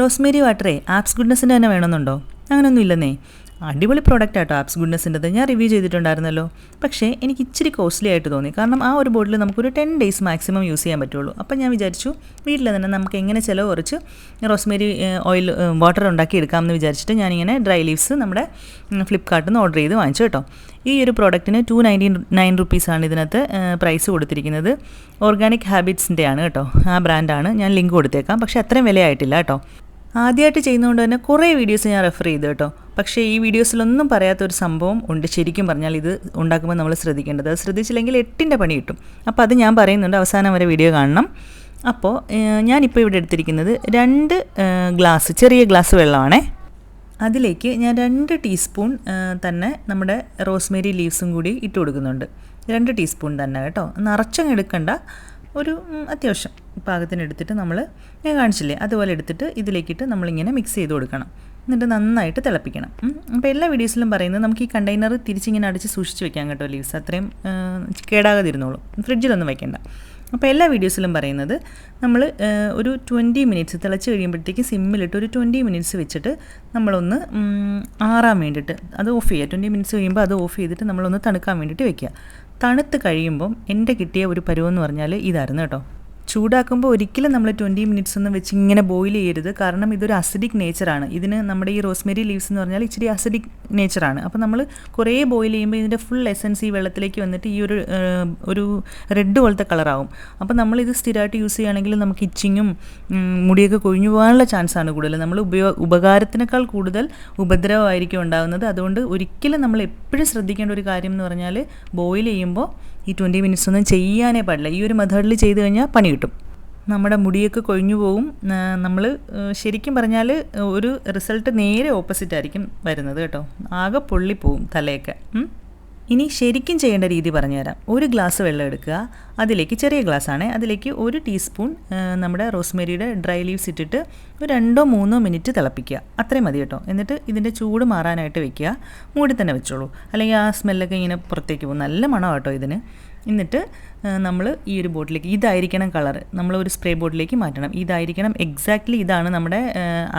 Rosemary വാട്ടറേ apps ഗുഡ്നസിന്റെ തന്നെ വേണമെന്നുണ്ടോ? അങ്ങനെയൊന്നും ഇല്ലെന്നേ. അടിപൊളി പ്രോഡക്റ്റ് ആട്ടോ ആപ്സ് ഗുഡ്നസിന്റെത് ഞാൻ റിവ്യൂ ചെയ്തിട്ടുണ്ടായിരുന്നല്ലോ. പക്ഷേ എനിക്ക് ഇച്ചിരി കോസ്റ്റ്ലി ആയിട്ട് തോന്നി. കാരണം ആ ഒരു ബോട്ടിൽ നമുക്കൊരു ടെൻ ഡേയ്സ് മാക്സിമം യൂസ് ചെയ്യാൻ പറ്റുള്ളൂ. അപ്പം ഞാൻ വിചാരിച്ചു വീട്ടിൽ തന്നെ നമുക്ക് എങ്ങനെ ചിലവ് കുറച്ച് റോസ്മേരി ഓയിൽ വാട്ടർ ഉണ്ടാക്കി എടുക്കാമെന്ന് വിചാരിച്ചിട്ട് ഞാനിങ്ങനെ ഡ്രൈ ലീവ്സ് നമ്മുടെ ഫ്ലിപ്പ്കാർട്ടിൽ നിന്ന് ഓർഡർ ചെയ്ത് വാങ്ങിച്ചു കേട്ടോ. ഈ ഒരു പ്രോഡക്റ്റിന് ടു നയന്റി നയൻ റുപ്പീസാണ് ഇതിനകത്ത് പ്രൈസ് കൊടുത്തിരിക്കുന്നത്. ഓർഗാനിക് ഹാബിറ്റ്സിന്റെയാണ് കേട്ടോ. ആ ബ്രാൻഡാണ് ഞാൻ ലിങ്ക് കൊടുത്തേക്കാം. പക്ഷേ അത്രയും വിലയായിട്ടില്ല കേട്ടോ. ആദ്യമായിട്ട് ചെയ്യുന്നതുകൊണ്ട് തന്നെ കുറേ വീഡിയോസ് ഞാൻ റെഫർ ചെയ്തു കേട്ടോ. പക്ഷേ ഈ വീഡിയോസിലൊന്നും പറയാത്ത ഒരു സംഭവം ഉണ്ട്. ശരിക്കും പറഞ്ഞാൽ ഇത് ഉണ്ടാക്കുമ്പോൾ നമ്മൾ ശ്രദ്ധിക്കേണ്ടത് അത് ശ്രദ്ധിച്ചില്ലെങ്കിൽ എട്ടിന്റെ പണി കിട്ടും. അപ്പോൾ അത് ഞാൻ പറയുന്നുണ്ട്. അവസാനം വരെ വീഡിയോ കാണണം. അപ്പോൾ ഞാനിപ്പോൾ ഇവിടെ എടുത്തിരിക്കുന്നത് രണ്ട് ഗ്ലാസ് ചെറിയ ഗ്ലാസ് വെള്ളമാണേ. അതിലേക്ക് ഞാൻ രണ്ട് ടീസ്പൂൺ തന്നെ നമ്മുടെ റോസ്മേരി ലീവ്സും കൂടി ഇട്ട് കൊടുക്കുന്നുണ്ട്. രണ്ട് ടീസ്പൂൺ തന്നെ കേട്ടോ. നിറച്ചങ്ങ് എടുക്കണ്ട. ഒരു അത്യാവശ്യം. പാകത്തിന് എടുത്തിട്ട് നമ്മൾ ഞാൻ കാണിച്ചില്ലേ? അതുപോലെ എടുത്തിട്ട് ഇതിലേക്കിട്ട് നമ്മളിങ്ങനെ മിക്സ് ചെയ്ത് കൊടുക്കണം. എന്നിട്ട് നന്നായിട്ട് തിളപ്പിക്കണം. അപ്പോൾ എല്ലാ വീഡിയോസിലും പറയുന്നത് നമുക്ക് ഈ കണ്ടെയ്നർ തിരിച്ചിങ്ങനെ അടിച്ച് സൂക്ഷിച്ച് വെക്കാം കേട്ടോ ലീവ്സ് അത്രയും കേടാകാതിരുന്നോളൂ. ഫ്രിഡ്ജിലൊന്നും വെക്കേണ്ട. അപ്പോൾ എല്ലാ വീഡിയോസിലും പറയുന്നത് നമ്മൾ ഒരു ട്വന്റി മിനിറ്റ്സ് തിളച്ച് കഴിയുമ്പോഴത്തേക്ക് സിമ്മിലിട്ട് ഒരു ട്വന്റി മിനിറ്റ്സ് വെച്ചിട്ട് നമ്മളൊന്ന് ആറാൻ വേണ്ടിയിട്ട് അത് ഓഫ് ചെയ്യുക. ട്വന്റി മിനിറ്റ്സ് കഴിയുമ്പോൾ അത് ഓഫ് ചെയ്തിട്ട് നമ്മളൊന്ന് തണുക്കാൻ വേണ്ടിയിട്ട് വെക്കുക. തണുത്ത് കഴിയുമ്പം എന്റെ കിട്ടിയ ഒരു പരുവെന്ന് പറഞ്ഞാൽ ഇതായിരുന്നു കേട്ടോ. ചൂടാക്കുമ്പോൾ ഒരിക്കലും നമ്മൾ ട്വന്റി മിനിറ്റ്സ് ഒന്നും വെച്ച് ഇങ്ങനെ ബോയിൽ ചെയ്യരുത്. കാരണം ഇതൊരു അസിഡിക് നേച്ചറാണ് ഇതിന് നമ്മുടെ ഈ റോസ്മെരി ലീവ്സ് എന്ന് പറഞ്ഞാൽ ഇച്ചിരി അസിഡിക് നേച്ചറാണ് അപ്പോൾ നമ്മൾ കുറേ ബോയിൽ ചെയ്യുമ്പോൾ ഇതിന്റെ ഫുൾ എസൻസ് ഈ വെള്ളത്തിലേക്ക് വന്നിട്ട് ഈ ഒരു ഒരു റെഡ് പോലത്തെ കളറാവും അപ്പോൾ നമ്മൾ ഇത് സ്ഥിരമായിട്ട് യൂസ് ചെയ്യുകയാണെങ്കിൽ നമുക്ക് ഇച്ചിങ്ങും മുടിയൊക്കെ കൊഴിഞ്ഞു പോകാനുള്ള ചാൻസാണ് കൂടുതൽ നമ്മൾ ഉപയോ ഉപകാരത്തിനേക്കാൾ കൂടുതൽ ഉപദ്രവമായിരിക്കും ഉണ്ടാകുന്നത് അതുകൊണ്ട് ഒരിക്കലും നമ്മൾ എപ്പോഴും ശ്രദ്ധിക്കേണ്ട ഒരു കാര്യം എന്ന് പറഞ്ഞാൽ ബോയിൽ ചെയ്യുമ്പോൾ ഈ ട്വന്റി മിനിറ്റ്സ് ഒന്നും ചെയ്യാനേ പാടില്ല. ഈ ഒരു മെത്തേഡിൽ ചെയ്ത് കഴിഞ്ഞാൽ പണി കിട്ടും. നമ്മുടെ മുടിയൊക്കെ കൊഴിഞ്ഞു പോവും. നമ്മൾ ശരിക്കും പറഞ്ഞാൽ ഒരു റിസൾട്ട് നേരെ ഓപ്പോസിറ്റ് ആയിരിക്കും വരുന്നത് കേട്ടോ. ആകെ പൊള്ളിപ്പോവും തലയൊക്കെ. ഇനി ശരിക്കും ചെയ്യേണ്ട രീതി പറഞ്ഞുതരാം ഒരു ഗ്ലാസ് വെള്ളം എടുക്കുക. അതിലേക്ക് ചെറിയ ഗ്ലാസ്സാണ് അതിലേക്ക് ഒരു ടീസ്പൂൺ നമ്മുടെ റോസ്മേരിയുടെ ഡ്രൈ ലീവ്സ് ഇട്ടിട്ട് ഒരു രണ്ടോ മൂന്നോ മിനിറ്റ് തിളപ്പിക്കുക. അത്രയും മതി കേട്ടോ. എന്നിട്ട് ഇതിന്റെ ചൂട് മാറാനായിട്ട് വെക്കുക. മൂടി തന്നെ വെച്ചോളൂ. അല്ലെങ്കിൽ ആ സ്മെല്ലൊക്കെ ഇങ്ങനെ പുറത്തേക്ക് പോകും. നല്ല മണം കേട്ടോ ഇതിന്. എന്നിട്ട് നമ്മൾ ഈ ഒരു ബോട്ടിലേക്ക് ഇതായിരിക്കണം കളർ നമ്മൾ ഒരു സ്പ്രേ ബോട്ടിലേക്ക് മാറ്റണം. ഇതായിരിക്കണം എക്സാക്ട്ലി ഇതാണ് നമ്മുടെ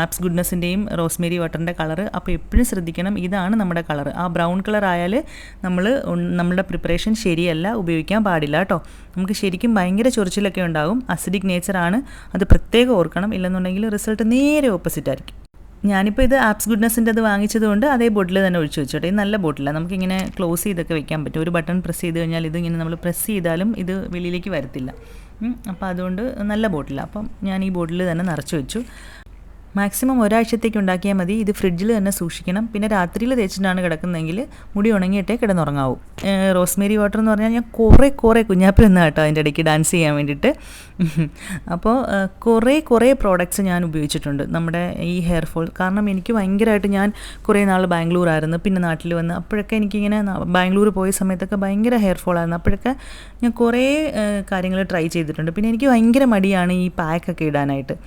ആപ്സ് ഗുഡ്നസിന്റെയും റോസ്മേരി വാട്ടറിന്റെ കളർ അപ്പോൾ എപ്പോഴും ശ്രദ്ധിക്കണം ഇതാണ് നമ്മുടെ കളർ ആ ബ്രൗൺ കളർ ആയാൽ നമ്മൾ നമ്മുടെ പ്രിപ്പറേഷൻ ശരിയല്ല ഉപയോഗിക്കാൻ പാടില്ല കേട്ടോ നമുക്ക് ശരിക്കും ഭയങ്കര ചൊറിച്ചിലൊക്കെ ഉണ്ടാകും അസിഡിക് നേച്ചറാണ് അത് പ്രത്യേകം ഓർക്കണം. ഇല്ലെന്നുണ്ടെങ്കിൽ റിസൾട്ട് നേരെ ഓപ്പോസിറ്റ് ആയിരിക്കും. ഞാനിപ്പോൾ ഇത് ആപ്സ് ഗുഡ്നസിന്റെ അത് വാങ്ങിച്ചത് കൊണ്ട് അതേ ബോട്ടിൽ തന്നെ ഒഴിച്ചു വെച്ചോട്ടെ. ഈ നല്ല ബോട്ടിലാണ് നമുക്കിങ്ങനെ ക്ലോസ് ചെയ്തൊക്കെ വെക്കാൻ പറ്റും. ഒരു ബട്ടൺ പ്രസ് ചെയ്ത് കഴിഞ്ഞാൽ ഇത് ഇങ്ങനെ നമ്മൾ പ്രസ് ചെയ്താലും ഇത് വെളിയിലേക്ക് വരത്തില്ല. അപ്പോൾ അതുകൊണ്ട് നല്ല ബോട്ടിലാണ് അപ്പം ഞാൻ ഈ ബോട്ടിൽ തന്നെ നിറച്ച് വെച്ചു. മാക്സിമം ഒരാഴ്ചത്തേക്ക് ഉണ്ടാക്കിയാൽ മതി. ഇത് ഫ്രിഡ്ജിൽ തന്നെ സൂക്ഷിക്കണം. പിന്നെ രാത്രിയിൽ തേച്ചിട്ടാണ് കിടക്കുന്നതെങ്കിൽ മുടി ഉണങ്ങിയിട്ടേ കിടന്നുറങ്ങാവൂ. റോസ്മേരി വാട്ടർ എന്ന് പറഞ്ഞാൽ ഞാൻ കുറേ കുറേ കുഞ്ഞാപ്പിൽ നിന്നാണ് കേട്ടോ അതിന്റെ ഇടയ്ക്ക് ഡാൻസ് ചെയ്യാൻ വേണ്ടിയിട്ട്. അപ്പോൾ കുറേ കുറേ പ്രോഡക്റ്റ്സ് ഞാൻ ഉപയോഗിച്ചിട്ടുണ്ട് നമ്മുടെ ഈ ഹെയർ ഫോൾ കാരണം എനിക്ക് ഭയങ്കരമായിട്ട് ഞാൻ കുറേ നാൾ ബാംഗ്ലൂരായിരുന്നു പിന്നെ നാട്ടിൽ വന്ന് അപ്പോഴൊക്കെ എനിക്കിങ്ങനെ ബാംഗ്ലൂർ പോയ സമയത്തൊക്കെ ഭയങ്കര ഹെയർ ഫോൾ ആയിരുന്നു. അപ്പോഴൊക്കെ ഞാൻ കുറേ കാര്യങ്ങൾ ട്രൈ ചെയ്തിട്ടുണ്ട്. പിന്നെ എനിക്ക് ഭയങ്കര മടിയാണ് ഈ പാക്കൊക്കെ ഇടാനായിട്ട്.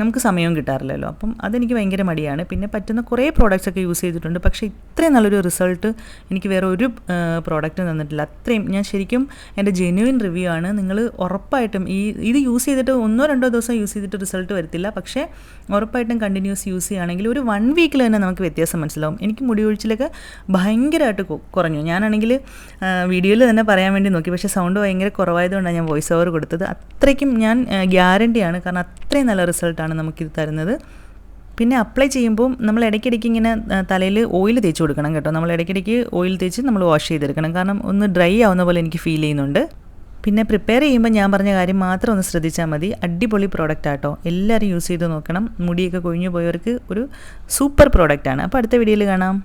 നമുക്ക് സമയവും കിട്ടാറില്ലല്ലോ. അപ്പം അതെനിക്ക് ഭയങ്കര മടിയാണ്. പിന്നെ പറ്റുന്ന കുറേ പ്രോഡക്റ്റ്സ് ഒക്കെ യൂസ് ചെയ്തിട്ടുണ്ട്. പക്ഷേ ഇത്രയും നല്ലൊരു റിസൾട്ട് എനിക്ക് വേറെ ഒരു പ്രോഡക്റ്റ് തന്നിട്ടില്ല. അത്രയും ഞാൻ ശരിക്കും എന്റെ ജെന്യുവിൻ റിവ്യൂ ആണ്. നിങ്ങൾ ഉറപ്പായിട്ടും ഈ ഇത് യൂസ് ചെയ്തിട്ട് ഒന്നോ രണ്ടോ ദിവസം യൂസ് ചെയ്തിട്ട് റിസൾട്ട് വരത്തില്ല. പക്ഷേ ഉറപ്പായിട്ടും കണ്ടിന്യൂസ് യൂസ് ചെയ്യുകയാണെങ്കിൽ ഒരു വൺ വീക്കിൽ തന്നെ നമുക്ക് വ്യത്യാസം മനസ്സിലാവും. എനിക്ക് മുടി ഒഴിച്ചിലൊക്കെ ഭയങ്കരമായിട്ട് കുറഞ്ഞു. ഞാനാണെങ്കിൽ വീഡിയോയിൽ തന്നെ പറയാൻ വേണ്ടി നോക്കി. പക്ഷേ സൗണ്ട് ഭയങ്കര കുറവായതുകൊണ്ടാണ് ഞാൻ വോയിസ് ഓവർ കൊടുത്തത്. അത്രയ്ക്കും ഞാൻ ഗ്യാരണ്ടിയാണ് കാരണം അത്രയും നല്ല റിസൾട്ടാണ് നമുക്കിത് തരുന്നത്. പിന്നെ അപ്ലൈ ചെയ്യുമ്പോൾ നമ്മൾ ഇടയ്ക്കിടയ്ക്ക് ഇങ്ങനെ തലയിൽ ഓയിൽ തേച്ച് കൊടുക്കണം കേട്ടോ. നമ്മൾ ഇടയ്ക്കിടയ്ക്ക് ഓയിൽ തേച്ച് നമ്മൾ വാഷ് ചെയ്തെടുക്കണം. കാരണം ഒന്ന് ഡ്രൈ ആവുന്ന പോലെ എനിക്ക് ഫീൽ ചെയ്യുന്നുണ്ട്. പിന്നെ പ്രിപ്പയർ ചെയ്യുമ്പോൾ ഞാൻ പറഞ്ഞ കാര്യം മാത്രം ഒന്ന് ശ്രദ്ധിച്ചാൽ മതി. അടിപൊളി പ്രോഡക്റ്റ് ആട്ടോ. എല്ലാവരും യൂസ് ചെയ്ത് നോക്കണം. മുടിയൊക്കെ കൊഴിഞ്ഞു പോയവർക്ക് ഒരു സൂപ്പർ പ്രോഡക്റ്റാണ് അപ്പോൾ അടുത്ത വീഡിയോയിൽ കാണാം.